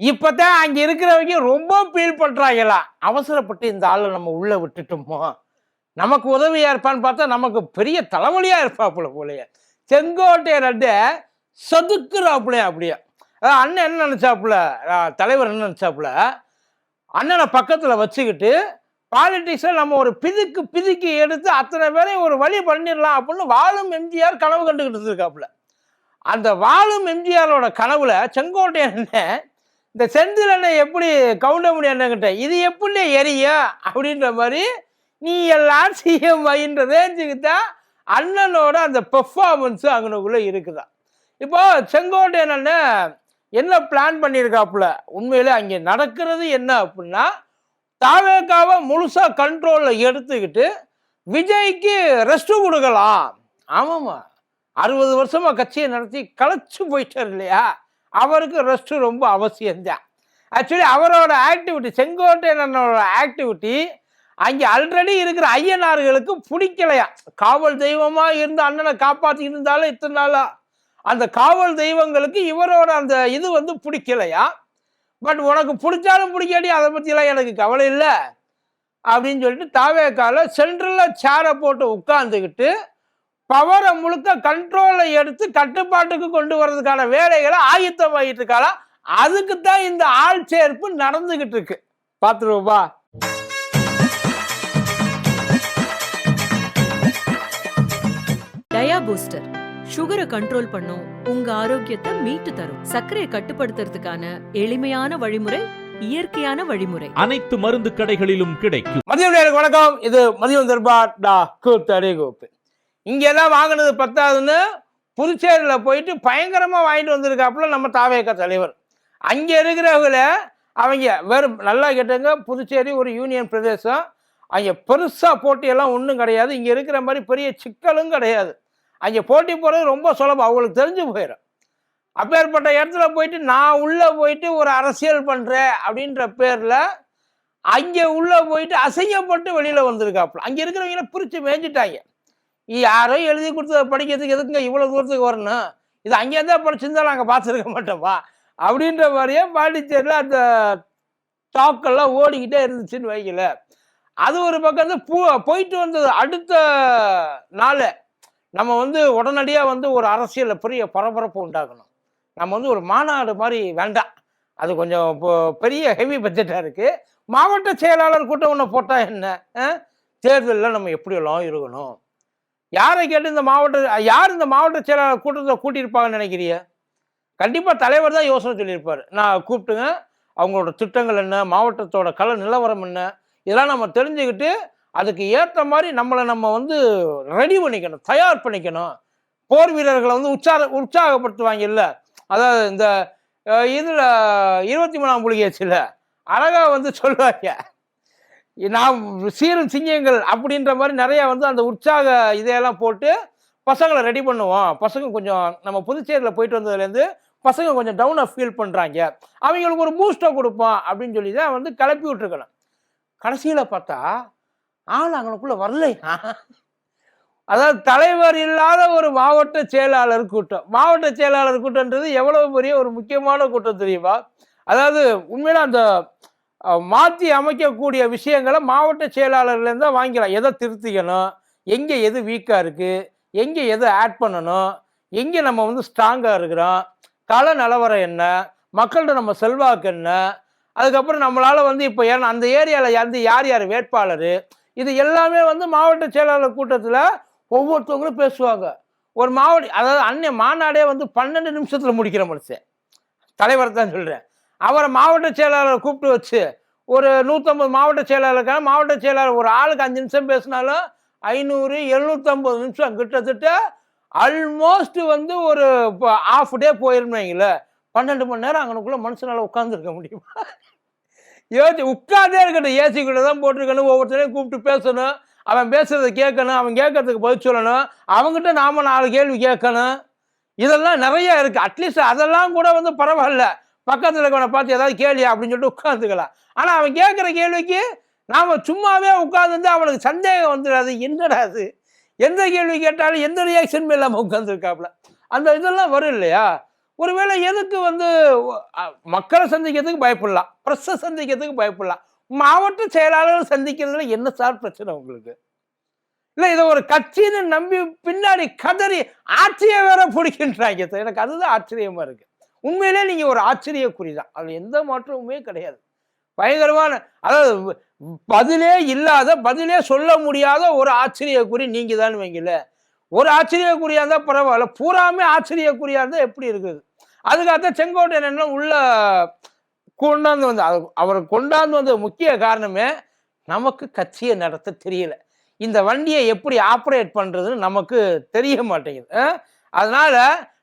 இப்பதான் அங்க இருக்கிறவங்க ரொம்ப ஃபீல் பண்றாங்களா? அவசரப்பட்டு இந்த ஆளை நம்ம உள்ள விட்டுட்டோமோ? நமக்கு உதவியா இருப்பான்னு பார்த்தா நமக்கு பெரிய தலைவலியா இருப்பாப்புல போலயே. செங்கோட்டையை ரெண்டு செதுக்குறாப்புல அப்படியே. அதான் அண்ணன் என்ன நினச்சாப்புல? தலைவர் என்ன நினச்சாப்புல? அண்ணனை பக்கத்தில் வச்சுக்கிட்டு பாலிட்டிக்ஸில் நம்ம ஒரு பிதுக்கு பிதுக்கி எடுத்து அத்தனை பேரையும் ஒரு வழி பண்ணிடலாம் அப்படின்னு வாழும் எம்ஜிஆர் கனவு கண்டுக்கிட்டு இருக்காப்புல அந்த வாழும் எம்ஜிஆரோட கனவுல செங்கோட்டையன் இந்த செந்தில் அண்ணன் எப்படி கவுண்டமணி அண்ணங்கிட்ட இது எப்படி எரியும் அப்படின்ற மாதிரி நீ எல்லாம் சிஎம் ஆகின்ற ரேஞ்சுக்கு தான் அண்ணனோட அந்த பெர்ஃபார்மன்ஸும் அங்கனுக்குள்ள இருக்குதா. இப்போ செங்கோட்டையன் அண்ணன் என்ன பிளான் பண்ணியிருக்காப்புல உண்மையில் அங்கே நடக்கிறது என்ன அப்படின்னா தாவேக்காவை முழுசாக கண்ட்ரோலில் எடுத்துக்கிட்டு விஜய்க்கு ரெஸ்ட்டு கொடுக்கலாம். ஆமாம்மா. அறுபது வருஷமாக கட்சியை நடத்தி களைச்சு போயிட்டார் இல்லையா? அவருக்கு ரெஸ்ட்டு ரொம்ப அவசியம்தான். ஆக்சுவலி அவரோட ஆக்டிவிட்டி செங்கோட்டையனோட ஆக்டிவிட்டி அங்கே ஆல்ரெடி இருக்கிற ஐயனார்களுக்கு பிடிக்கலையா? காவல் தெய்வமாக இருந்து அண்ணனை காப்பாற்றிக்கிட்டு இருந்தாலும் இத்தனை நாளாக அந்த காவல் தெய்வங்களுக்கு இவரோட அந்த இது வந்து பிடிக்கலையா? பட் உனக்கு பிடிச்சாலும் பிடிக்காடி அதை பற்றிலாம் எனக்கு கவலை இல்லை. அப்படின்னு சொல்லிட்டு தாவேக்கால சென்ட்ரலில் சேரை போட்டு உட்காந்துக்கிட்டு பவரை முழுக்க கண்ட்ரோலை எடுத்து கட்டுப்பாட்டுக்கு கொண்டு வர்றதுக்கான வேலைகளை ஆயத்தமாகிட்டு இருக்காளா அதுக்கு தான் இந்த ஆள் சேர்ப்பு நடந்துகிட்டு இருக்கு பார்த்துருவோப்பா. டயா பூஸ்டர். சுகரை கண்ட்ரோல் பண்ணும். உங்க ஆரோக்கியத்தை மீட்டு தரும். சர்க்கரையை கட்டுப்படுத்துறதுக்கான எளிமையான வழிமுறை இயற்கையான வழிமுறை. அனைத்து மருந்து கடைகளிலும் கிடைக்கும். மதியம் வணக்கம். இது மதியம் தர்பார் டா கூத்தடி கோப்பு இங்கெல்லாம் வாங்கினது பத்தாதுன்னு புதுச்சேரியில் போயிட்டு பயங்கரமாக வாங்கிட்டு வந்திருக்காப்புல நம்ம தாவேக்க தலைவர். அங்கே இருக்கிறவங்கள அவங்க வெறும் நல்லா கேட்டுங்க புதுச்சேரி ஒரு யூனியன் பிரதேசம். அங்கே பெருசாக போட்டியெல்லாம் ஒன்றும் கிடையாது. இங்கே இருக்கிற மாதிரி பெரிய சிக்கலும் கிடையாது. அங்கே போட்டி போகிறது ரொம்ப சுலபம். அவங்களுக்கு தெரிஞ்சு போயிடும் அப்பேற்பட்ட இடத்துல போயிட்டு நான் உள்ளே போயிட்டு ஒரு அரசியல் பண்ணுறேன் அப்படின்ற பேரில் அங்கே உள்ளே போயிட்டு அசையப்பட்டு வெளியில் வந்திருக்காப்புல. அங்கே இருக்கிறவங்கள பிரித்து மேய்ஞ்சிட்டாங்க. யாரோ எழுதி கொடுத்து படிக்கிறதுக்கு எதுக்குங்க இவ்வளோ தூரத்துக்கு வரணும்? இது அங்கேருந்தே தான் படிச்சிருந்தா நாங்கள் பார்த்துருக்க மாட்டோம்ப்பா அப்படின்ற மாதிரியே பாண்டிச்சேரியில் அந்த டாக்கெல்லாம் ஓடிக்கிட்டே இருந்துச்சுன்னு வைக்கல அது ஒரு பக்கம் வந்து பூ போயிட்டு வந்தது. அடுத்த நாள் நம்ம வந்து உடனடியாக வந்து ஒரு அரசியலில் பெரிய பரபரப்பு உண்டாக்கணும் நம்ம வந்து ஒரு மாநாடு மாதிரி வேண்டாம். அது கொஞ்சம் இப்போ பெரிய ஹெவி பட்ஜெட்டாக இருக்குது மாவட்ட செயலாளர் கூட்டம் ஒன்று போட்டால் என்ன? தேர்தலில் நம்ம எப்படியெல்லாம் இருக்கணும்? யாரை கேட்டு இந்த மாவட்ட யார் இந்த மாவட்ட செயலாளர் கூட்டத்தை கூட்டியிருப்பாங்கன்னு நினைக்கிறீங்க? கண்டிப்பாக தலைவர் தான் யோசனை சொல்லியிருப்பார். நான் கூப்பிட்டுங்க அவங்களோட திட்டங்கள் என்ன மாவட்டத்தோட கல நிலவரம் என்ன இதெல்லாம் நம்ம தெரிஞ்சுக்கிட்டு அதுக்கு ஏற்ற மாதிரி நம்மளை நம்ம வந்து ரெடி பண்ணிக்கணும் தயார் பண்ணிக்கணும். போர் வீரர்களை வந்து உற்சாக உற்சாகப்படுத்துவாங்க இல்லை அதாவது இந்த இதில் இருபத்தி மூணாம் புலிகேச்சில் அழகாக வந்து சொல்லுவாங்க. நாம் சீரும் சிங்கங்கள் அப்படின்ற மாதிரி நிறையா வந்து அந்த உற்சாக இதையெல்லாம் போட்டு பசங்களை ரெடி பண்ணுவோம். பசங்க கொஞ்சம் நம்ம புதுச்சேரியில் போயிட்டு வந்ததுலேருந்து பசங்க கொஞ்சம் டவுனாக ஃபீல் பண்ணுறாங்க அவங்களுக்கு ஒரு பூஸ்டை கொடுப்போம் அப்படின்னு சொல்லி தான் வந்து கிளப்பி விட்டுருக்கணும். கடைசியில் பார்த்தா ஆள் அங்கனுக்குள்ளே வரலையா அதாவது தலைவர் இல்லாத ஒரு மாவட்ட செயலாளர் கூட்டம். மாவட்ட செயலாளர் கூட்டம்ன்றது எவ்வளவு பெரிய ஒரு முக்கியமான கூட்டம் தெரியுமா? அதாவது உண்மையில அந்த மாற்றி அமைக்கக்கூடிய விஷயங்களை மாவட்ட செயலாளர்லேருந்து தான் வாங்கிக்கலாம். எதை திருத்திக்கணும்? எங்கே எது வீக்காக இருக்குது எங்கே எது ஆட் பண்ணணும்? எங்கே நம்ம வந்து ஸ்ட்ராங்காக இருக்கிறோம்? கள நிலவரம் என்ன? மக்கள்கிட்ட நம்ம செல்வாக்கு என்ன? அதுக்கப்புறம் நம்மளால் வந்து இப்போ ஏன்னா அந்த ஏரியாவில் வந்து யார் யார் வேட்பாளர்? இது எல்லாமே வந்து மாவட்ட செயலாளர் கூட்டத்தில் ஒவ்வொருத்தவங்களும் பேசுவாங்க. ஒரு மாவட்ட அதாவது அன்னை மாநாடே வந்து பன்னெண்டு நிமிஷத்தில் முடிக்கிற மனுஷன். தலைவர் தான் சொல்கிறேன் அவரை மாவட்ட செயலாளரை கூப்பிட்டு வச்சு ஒரு நூற்றம்பது மாவட்ட செயலாளருக்கான மாவட்ட செயலாளர் ஒரு ஆளுக்கு அஞ்சு நிமிஷம் பேசினாலும் ஐநூறு எழுநூற்றம்பது நிமிஷம் கிட்டத்தட்ட ஆல்மோஸ்ட் வந்து ஒரு ஆஃப் டே போயிருந்தீங்களே பன்னெண்டு மணி நேரம் அங்கனுக்குள்ளே மனுஷனால் உட்காந்துருக்க முடியுமா? யோசி உட்காந்தே இருக்கட்டும். ஏசி கூட தான் போட்டிருக்கணும். ஒவ்வொருத்தரையும் கூப்பிட்டு பேசணும். அவன் பேசுறதை கேட்கணும். அவன் கேட்கறதுக்கு பதில் சொல்லணும். அவங்ககிட்ட நாம நாலு கேள்வி கேட்கணும். இதெல்லாம் நிறைய இருக்குது அட்லீஸ்ட் அதெல்லாம் கூட வந்து பரவாயில்ல. பக்கத்தில் இருக்கவனை பார்த்து ஏதாவது கேள்வியா அப்படின்னு சொல்லிட்டு உட்காந்துக்கலாம் ஆனால் அவன் கேட்குற கேள்விக்கு நாம் சும்மாவே உட்காந்துருந்து அவனுக்கு சந்தேகம் வந்துடாது என்னடா அது எந்த கேள்வி கேட்டாலும் எந்த ரியாக்ஷனுமே இல்லாமல் உட்காந்துருக்காப்புல அந்த இதெல்லாம் வரும் இல்லையா? ஒருவேளை எதுக்கு வந்து மக்களை சந்திக்கிறதுக்கு பயப்படலாம். ப்ரெஸ்ஸை சந்திக்கிறதுக்கு பயப்படலாம். மாவட்ட செயலாளர்கள் சந்திக்கிறதுல என்ன சார் பிரச்சனை உங்களுக்கு? இல்லை இதை ஒரு கட்சின்னு நம்பி பின்னாடி கதறி ஆட்சியை வேற பிடிக்கின்றாங்க. எனக்கு அதுதான் ஆச்சரியமாக இருக்குது உண்மையிலே நீங்கள் ஒரு ஆச்சரியக்குறி தான் அது எந்த மாற்றமுமே கிடையாது. பயங்கரமான அதாவது பதிலே இல்லாத பதிலே சொல்ல முடியாத ஒரு ஆச்சரியக்குறி நீங்கள் தான் வைங்கல ஒரு ஆச்சரியக்குறியாக இருந்தால் பரவாயில்ல. பூராமே ஆச்சரியக்குறியாக இருந்தால் எப்படி இருக்குது? அதுக்காகத்தான் செங்கோட்டையன் என்ன உள்ள கொண்டாந்து வந்து அது- அவர் கொண்டாந்து வந்த முக்கிய காரணமே நமக்கு கட்சியை நடத்த தெரியல. இந்த வண்டியை எப்படி ஆப்ரேட் பண்ணுறதுன்னு நமக்கு தெரிய மாட்டேங்குது. அதனால்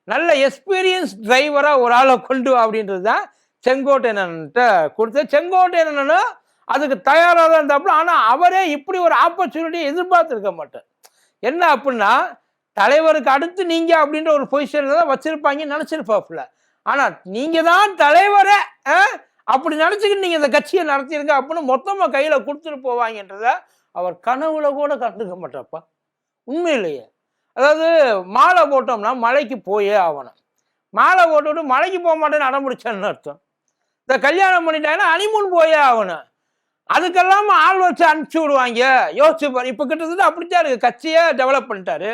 நல்ல எக்ஸ்பீரியன்ஸ் டிரைவரா ஒரு ஆளை கொண்டு வா அப்படின்றது தான் செங்கோட்டையன்ட்ட கொடுத்து செங்கோட்டையன் அதுக்கு தயாராக தான் இருந்தாப்புல ஆனால் அவரே இப்படி ஒரு ஆப்பர்ச்சுனிட்டியை எதிர்பார்த்துருக்க மாட்டார். என்ன அப்படின்னா தலைவருக்கு அடுத்து நீங்க அப்படின்ற ஒரு பொசிஷன்ல தான் வச்சிருப்பாங்கன்னு நினச்சிருப்பாப்புல ஆனால் நீங்க தான் தலைவரை அப்படி நினச்சிக்கிட்டு நீங்கள் இந்த கட்சியை நடத்திருங்க அப்படின்னு மொத்தமாக கையில் கொடுத்துட்டு போவாங்கன்றத அவர் கனவுல கூட கண்டுக்க மாட்டாப்பா உண்மையிலேயே. அதாவது மாலை போட்டோம்னா மலைக்கு போயே ஆகணும். மாலை போட்டுவிட்டு மலைக்கு போக மாட்டேன்னு அடம்பிடிச்சேன்னு அர்த்தம். இந்த கல்யாணம் பண்ணிட்டாங்கன்னா அனிமூன் போயே ஆகணும். அதுக்கெல்லாம் ஆள் வச்சு அனுப்பிச்சி விடுவாங்க. யோசிச்சு பாரு இப்போ கிட்டத்தட்ட அப்படித்தான் இருக்கு. கட்சியை டெவலப் பண்ணிட்டாரு.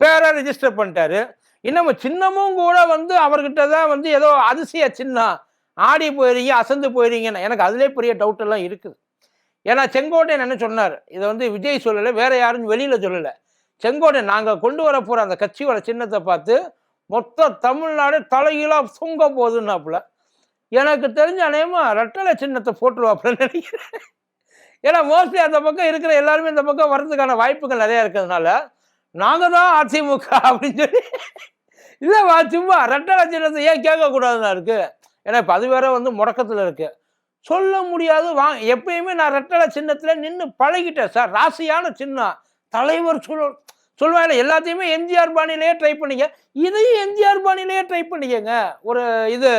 பேரை ரிஜிஸ்டர் பண்ணிட்டாரு. இன்னும் சின்னமும் கூட வந்து அவர்கிட்ட தான் வந்து ஏதோ அதிசய சின்னம். ஆடி போயிடுறீங்க அசந்து போயிருங்கன்னு எனக்கு அதுலேயே பெரிய டவுட் எல்லாம் இருக்குது. ஏன்னா செங்கோட்டையன் என்ன சொன்னார்? இதை வந்து விஜய் சொல்லலை வேற யாரும் வெளியில் சொல்லலை. செங்கோடை நாங்கள் கொண்டு வர போகிற அந்த கட்சியோட சின்னத்தை பார்த்து மொத்த தமிழ்நாடு தலைகீழாக சுங்க போகுதுன்னாப்புல. எனக்கு தெரிஞ்ச அநேகமா ரெட்டலை சின்னத்தை போட்டுருவாப்புலன்னு நினைக்கிறேன். ஏன்னா மோஸ்ட்லி அந்த பக்கம் இருக்கிற எல்லாருமே இந்த பக்கம் வர்றதுக்கான வாய்ப்புகள் நிறைய இருக்கிறதுனால நாங்கள் தான் அதிமுக அப்படின்னு சொல்லி. இல்லைவா சும்மா ரெட்டலை சின்னத்தை ஏன் கேட்கக்கூடாதுன்னா இருக்குது ஏன்னா இப்போ அது வேற வந்து முடக்கத்தில் இருக்குது சொல்ல முடியாது. வா எப்பயுமே நான் ரெட்டலை சின்னத்தில் நின்று பழகிட்டேன். சார் ராசியான சின்னம். தலைவர் சொல் சொல்லுவாங்க எல்லாத்தையுமே எம்ஜிஆர் பாணியிலேயே ட்ரை பண்ணிக்க இதையும் எம்ஜிஆர் பாணியிலேயே ட்ரை பண்ணிக்கங்க ஒரு இது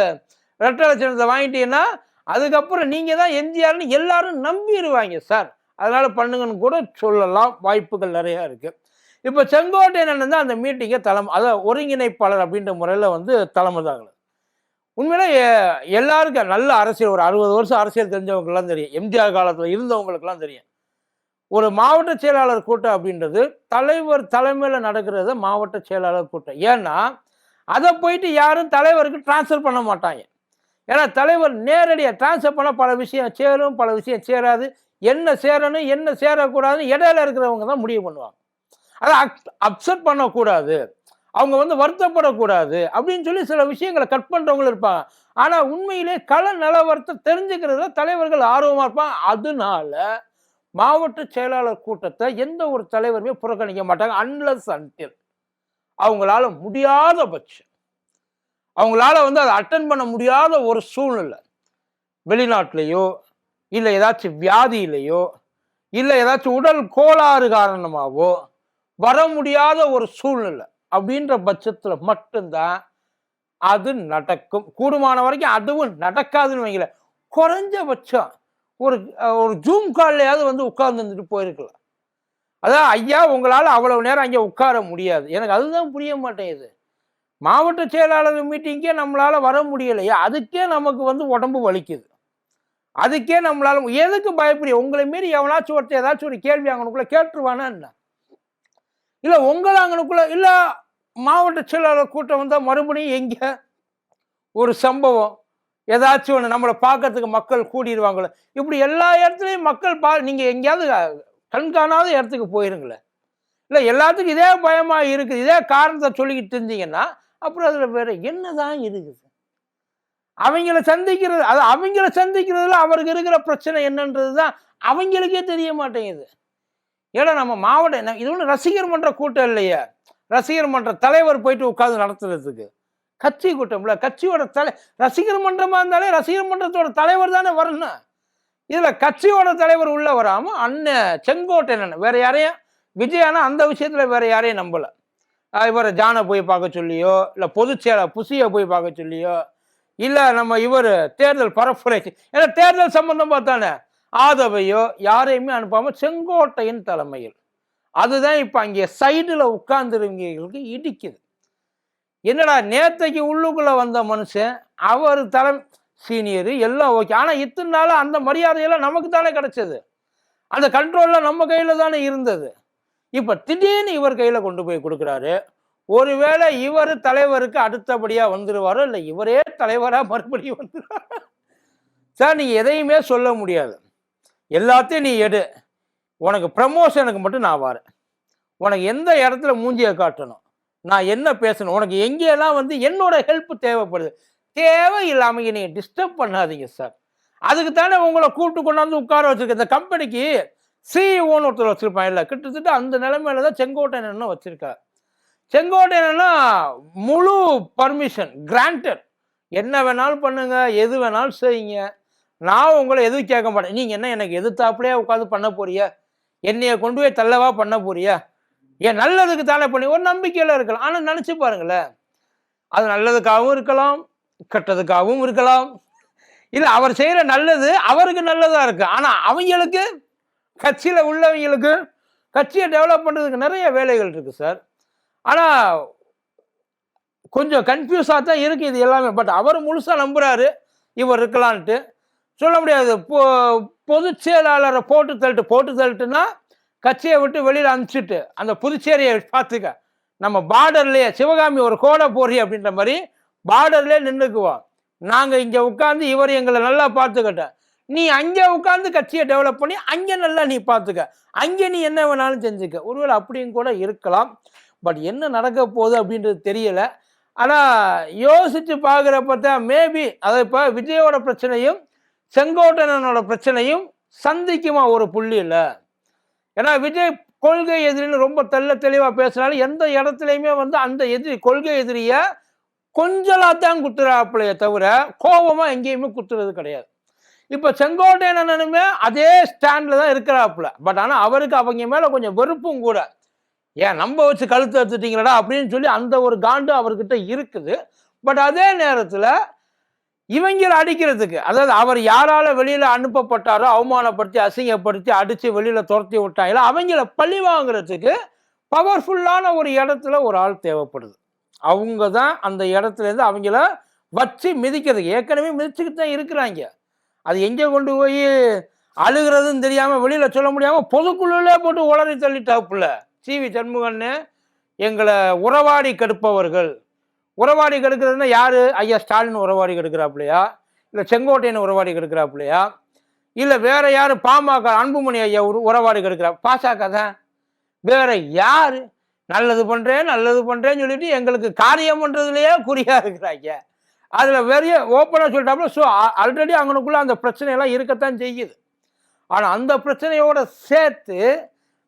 ரெட்டலை சின்னத்தை வாங்கிட்டீங்கன்னா அதுக்கப்புறம் நீங்கள் தான் எம்ஜிஆர்னு எல்லாரும் நம்பிடுவாங்க சார். அதனால் பண்ணுங்கன்னு கூட சொல்லலாம். வாய்ப்புகள் நிறையா இருக்குது இப்போ செங்கோட்டையன் தான் அந்த மீட்டிங்கை தலைமை அதாவது ஒருங்கிணைப்பாளர் அப்படின்ற முறையில் வந்து தலைமை தாங்கல உண்மையிலே எல்லாருக்கும் நல்ல அரசியல் ஒரு அறுபது வருஷம் அரசியல் தெரிஞ்சவங்களுக்குலாம் தெரியும். எம்ஜிஆர் காலத்தில் இருந்தவங்களுக்குலாம் தெரியும். ஒரு மாவட்ட செயலாளர் கூட்டம் அப்படின்றது தலைவர் தலைமையில் நடக்கிறது மாவட்ட செயலாளர் கூட்டம். ஏன்னா அதை போயிட்டு யாரும் தலைவருக்கு ட்ரான்ஸ்ஃபர் பண்ண மாட்டாங்க. ஏன்னா தலைவர் நேரடியாக ட்ரான்ஸ்ஃபர் பண்ண பல விஷயம் சேரும் பல விஷயம் சேராது. என்ன சேரணும் என்ன சேரக்கூடாதுன்னு இடையில இருக்கிறவங்க தான் முடிவு பண்ணுவாங்க. அதை அப்செட் பண்ணக்கூடாது. அவங்க வந்து வருத்தப்படக்கூடாது அப்படின்னு சொல்லி சில விஷயங்களை கட் பண்ணுறவங்களும் இருப்பாங்க. ஆனால் உண்மையிலே கள நிலவரத்தை தெரிஞ்சுக்கிறதுல தலைவர்கள் ஆர்வமாக இருப்பாங்க. அதனால மாவட்ட செயலாளர் கூட்டத்தை எந்த ஒரு தலைவருமே புறக்கணிக்க மாட்டாங்க அன்லஸ் அன்டில் அவங்களால முடியாத பட்சம். அவங்களால வந்து அதை அட்டன் பண்ண முடியாத ஒரு சூழ்நிலை. வெளிநாட்டிலேயோ இல்லை ஏதாச்சும் வியாதியிலையோ இல்லை ஏதாச்சும் உடல் கோளாறு காரணமாகவோ வர முடியாத ஒரு சூழ்நிலை அப்படின்ற பட்சத்தில் மட்டும்தான் அது நடக்கும். கூடுமான வரைக்கும் அதுவும் நடக்காதுன்னு வைங்களேன். குறைஞ்சபட்சம் ஒரு ஒரு ஜூம் கால்லையாவது வந்து உட்கார்ந்து இருந்துட்டு போயிருக்கலாம். அதான் ஐயா உங்களால் அவ்வளவு நேரம் அங்கே உட்கார முடியாது. எனக்கு அதுதான் புரிய மாட்டேங்குது. மாவட்ட செயலாளர் மீட்டிங்கே நம்மளால் வர முடியலையா அதுக்கே நமக்கு வந்து உடம்பு வலிக்குது. அதுக்கே நம்மளால் எதுக்கு பயப்படி உங்களை மீறி எவனாச்சும் ஒருத்தர் ஏதாச்சும் ஒரு கேள்வி அங்கனுக்குள்ள கேட்டுருவானா என்ன? இல்லை உங்களை அங்கனுக்குள்ள இல்லை மாவட்ட செயலாளர் கூட்டம் வந்தால் மறுபடியும் எங்கே? ஒரு சம்பவம். ஏதாச்சும் ஒன்று நம்மளை பார்க்கறதுக்கு மக்கள் கூடிடுவாங்களே. இப்படி எல்லா இடத்துலையும் மக்கள் பா நீங்கள் எங்கேயாவது கண்காணாத இடத்துக்கு போயிருங்களேன். இல்லை எல்லாத்துக்கும் இதே பயமாக இருக்குது. இதே காரணத்தை சொல்லிக்கிட்டு இருந்தீங்கன்னா அப்புறம் அதில் வேறு என்ன தான் இருக்குது? அவங்கள சந்திக்கிறது அது அவங்கள சந்திக்கிறதுல அவருக்கு இருக்கிற பிரச்சனை என்னன்றது தான் அவங்களுக்கே தெரிய மாட்டேங்குது. ஏன்னா நம்ம மாவட்டம் என்ன இது ஒன்றும் ரசிகர் மன்ற கூட்டம் இல்லையே. ரசிகர் மன்ற தலைவர் போயிட்டு உட்காந்து நடத்துறதுக்கு. கட்சி கூட்டம்ல கட்சியோட தலை ரசிகர் மன்றமாக இருந்தாலே ரசிகர் மன்றத்தோட தலைவர் தானே வரணும். இதில் கட்சியோட தலைவர் உள்ள வராமல் அண்ணன் செங்கோட்டையன் வேற யாரையும் விஜயானா அந்த விஷயத்தில் வேற யாரையும் நம்பலை. இவர் இவரை ஜானை போய் பார்க்க சொல்லியோ இல்லை பொதுச்செயலை புசியை போய் பார்க்க சொல்லியோ இல்லை நம்ம இவர் தேர்தல் பரப்புரை ஏன்னா தேர்தல் சம்பந்தம் பார்த்தானே ஆதவையோ யாரையுமே அனுப்பாமல் செங்கோட்டையின் தலைமையில். அதுதான் இப்போ அங்கே சைடில் உட்கார்ந்துருவங்களுக்கு இடிக்குது. என்னடா நேத்தைக்கு உள்ளுக்குள்ளே வந்த மனுஷன் அவர் தலை சீனியர் எல்லாம் ஓகே ஆனால் இத்தனை நாள் அந்த மரியாதையெல்லாம் நமக்கு தானே கிடைச்சது? அந்த கண்ட்ரோல்லாம் நம்ம கையில் தானே இருந்தது? இப்போ திடீர்னு இவர் கையில் கொண்டு போய் கொடுக்குறாரு. ஒருவேளை இவர் தலைவருக்கு அடுத்தபடியாக வந்துடுவாரோ இல்லை இவரே தலைவராக மறுபடியும் வந்துடுவார் சார் நீ எதையுமே சொல்ல முடியாது. எல்லாத்தையும் நீ எடு. உனக்கு ப்ரமோஷனுக்கு மட்டும் நான் வரேன். உனக்கு எந்த இடத்துல மூஞ்சியை காட்டணும்? நான் என்ன பேசணும்? உனக்கு எங்கேயெல்லாம் வந்து என்னோட ஹெல்ப் தேவைப்படுது? தேவையில்லாமல் நீங்கள் டிஸ்டர்ப் பண்ணாதீங்க சார் அதுக்கு தானே உங்களை கூப்பிட்டு கொண்டாந்து உட்கார வச்சுருக்க இந்த கம்பெனிக்கு சிஇஓன்னு ஒருத்தர் வச்சுருப்பான். இல்லை கிட்டத்தட்ட அந்த நிலைமையில தான் செங்கோட்டையன் வச்சிருக்காரு? செங்கோட்டையனா முழு பர்மிஷன் கிராண்டட் என்ன வேணாலும் பண்ணுங்க எது வேணாலும் செய்யுங்க. நான் உங்களை எதுவும் கேட்க மாட்டேன். நீங்கள் என்ன எனக்கு எதிர்த்தாப்புலையே உட்காந்து பண்ண போறியா என்னைய கொண்டு போய் தள்ளவா பண்ண போறியா ஏன் நல்லதுக்கு தானே பண்ணி ஒரு நம்பிக்கையில் இருக்கலாம். ஆனால் நினச்சி பாருங்களேன். அது நல்லதுக்காகவும் இருக்கலாம் கெட்டதுக்காகவும் இருக்கலாம். இல்லை அவர் செய்கிற நல்லது அவருக்கு நல்லதாக இருக்குது ஆனால் அவங்களுக்கு கட்சியில் உள்ளவங்களுக்கு கட்சியை டெவலப் பண்ணுறதுக்கு நிறைய வேலைகள் இருக்குது சார் ஆனால் கொஞ்சம் கன்ஃபியூஸாக தான் இருக்குது இது எல்லாமே. பட் அவர் முழுசாக நம்புகிறாரு இவர் இருக்கலான்ட்டு. சொல்ல முடியாது. பொ பொதுச் செயலாளரை போட்டு தள்ளிட்டு போட்டு தள்ளிட்டுன்னா கட்சியை விட்டு வெளியில் அனுப்பிச்சிட்டு அந்த புதுச்சேரியை பார்த்துக்க. நம்ம பார்டர்லேயே சிவகாமி ஒரு கோடை போறி அப்படின்ற மாதிரி பார்டர்லேயே நின்றுக்குவோம் நாங்கள் இங்கே உட்காந்து இவர் எங்களை நல்லா பார்த்துக்கிட்டேன் நீ அங்கே உட்காந்து கட்சியை டெவலப் பண்ணி அங்கே நல்லா நீ பார்த்துக்க. அங்கே நீ என்ன வேணாலும் செஞ்சுக்க. ஒருவேளை அப்படியும் கூட இருக்கலாம். பட் என்ன நடக்க போகுது அப்படின்றது தெரியல. ஆனால் யோசித்து பார்க்குறப்ப தான் மேபி அதை இப்போ விஜயோட பிரச்சனையும் செங்கோட்டனோட பிரச்சனையும் சந்திக்குமா ஒரு புள்ளியில் ஏன்னா விஜய் கொள்கை எதிரின்னு ரொம்ப தெல்ல தெளிவாக பேசுனாலும் எந்த இடத்துலையுமே வந்து அந்த எதிரி கொள்கை எதிரியை கொஞ்சலாக தான் குத்துறாப்புலையே தவிர கோபமாக எங்கேயுமே குத்துறது கிடையாது. இப்போ செங்கோட்டையனுமே அதே ஸ்டாண்டில் தான் இருக்கிறாப்புல. பட் ஆனால் அவருக்கு அவங்க மேலே கொஞ்சம் வெறுப்பும் கூட. ஏன் நம்ம வச்சு கழுத்து எடுத்துட்டீங்களடா அப்படின்னு சொல்லி அந்த ஒரு காண்டு அவர்கிட்ட இருக்குது. பட் அதே நேரத்தில் இவங்களை அடிக்கிறதுக்கு அதாவது அவர் யாரால வெளியில அனுப்பப்பட்டாரோ அவமானப்படுத்தி அசிங்கப்படுத்தி அடிச்சு வெளியில துரத்தி விட்டாங்களோ அவங்கள பழி வாங்குறதுக்கு பவர்ஃபுல்லான ஒரு இடத்துல ஒரு ஆள் தேவைப்படுது. அவங்க தான் அந்த இடத்துல இருந்து அவங்கள வச்சு மிதிக்கிறதுக்கு ஏற்கனவே மிதிச்சுக்கிட்டு தான் இருக்கிறாங்க. அது எங்கே கொண்டு போய் அழுகிறதுன்னு தெரியாமல் வெளியில் சொல்ல முடியாமல் பொதுக்குழுலே போட்டு உளறி தள்ளிட்டாப்புல. சி வி சண்முகன்னு எங்களை உறவாடி கெடுப்பவர்கள். உறவாடி கெடுக்கிறதுனா யாரு? ஐயா ஸ்டாலின் உறவாடி கெடுக்கிறாப்புலையா இல்லை செங்கோட்டையன் உறவாடி கெடுக்கிறாப்புலையா இல்லை வேற யாரு? பாமக அன்புமணி ஐயா உரு- உறவாடி கெடுக்கிறா பாசக தான். வேற யார்? நல்லது பண்ணுறேன் நல்லது பண்ணுறேன்னு சொல்லிட்டு எங்களுக்கு காரியம் பண்ணுறதுலையே குறியாக இருக்கிறாங்க. அதில் வெறிய ஓப்பனாக சொல்லிட்டாப்புல ஸோ ஆல்ரெடி அவங்களுக்குள்ள அந்த பிரச்சனையெல்லாம் இருக்கத்தான் செய்யுது. ஆனால் அந்த பிரச்சனையோட சேர்த்து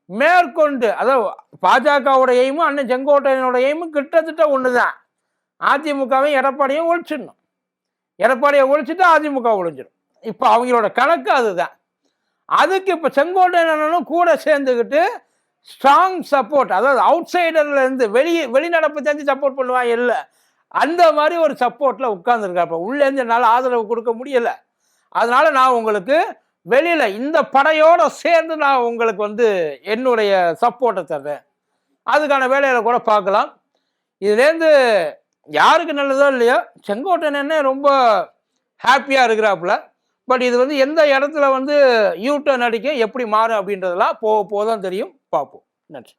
மேற்கொண்டு அதாவது பாஜகவோட எய்மும் அண்ணன் செங்கோட்டையனோட எய்மும் கிட்டத்தட்ட ஒன்று தான் அதிமுகவையும் எடப்பாடியும் ஒழிச்சிடணும். எடப்பாடியை ஒழிச்சுட்டு அதிமுக ஒழிஞ்சிடும். இப்போ அவங்களோட கணக்கு அதுதான். அதுக்கு இப்போ செங்கோட்டையனும் கூட சேர்ந்துக்கிட்டு ஸ்ட்ராங் சப்போர்ட் அதாவது அவுட் சைடர்ல வெளியே வெளி வெளிநடப்பு செஞ்சு சப்போர்ட் பண்ணுவாங்க இல்லை. அந்த மாதிரி ஒரு சப்போர்ட்ல உட்கார்ந்துருக்காப்ப உள்ளேருந்து என்னால் ஆதரவு கொடுக்க முடியல. அதனால் நான் உங்களுக்கு வெளியில் இந்த படையோடு சேர்ந்து நான் உங்களுக்கு வந்து என்னுடைய சப்போர்ட்டை தர்றேன். அதுக்கான வேலையில் கூட பார்க்கலாம். இதுலேருந்து யாருக்கு நல்லதோ இல்லையோ செங்கோட்டையன் என்ன ரொம்ப ஹாப்பியாக இருக்கிறாப்புல. பட் இது வந்து எந்த இடத்துல வந்து யூ டர்ன் அடிக்க எப்படி மாறும் அப்படின்றதெல்லாம் போக போக தான் தெரியும். பார்ப்போம். நன்றி.